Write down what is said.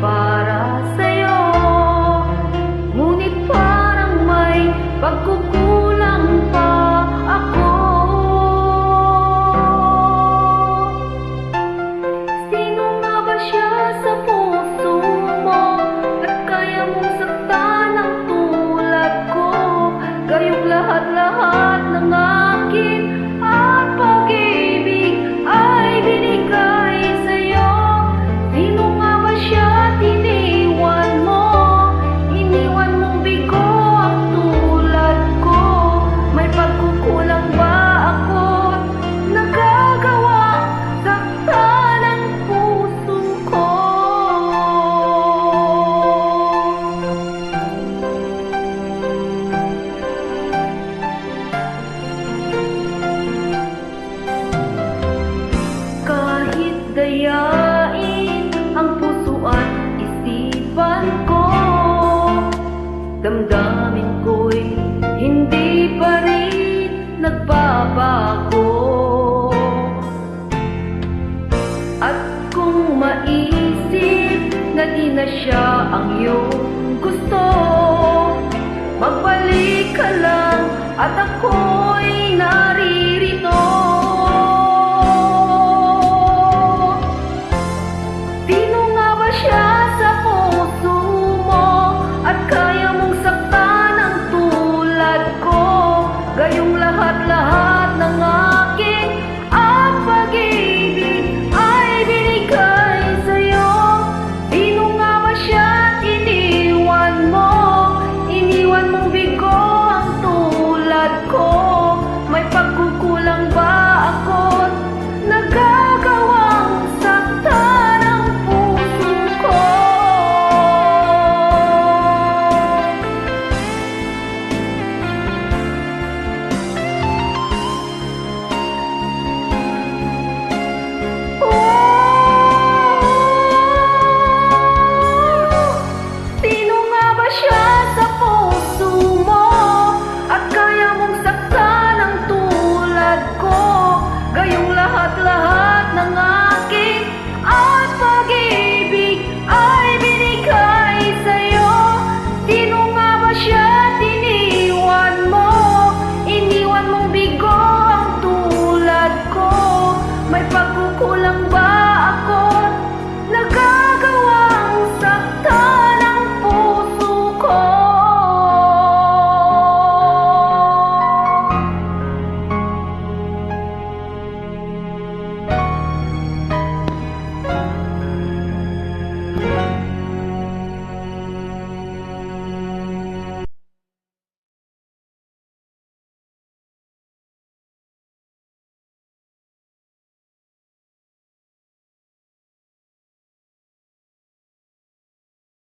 para sa'yo Ngunit parang may pagkukulang pa ako Sino nga ba siya sa puso mo? At kaya mong saktan ang tulad ko? Kayong lahat-lahat na nga nagbabago At kung maisip na di na siya ang iyong gusto Magbalik ka lang at ako'y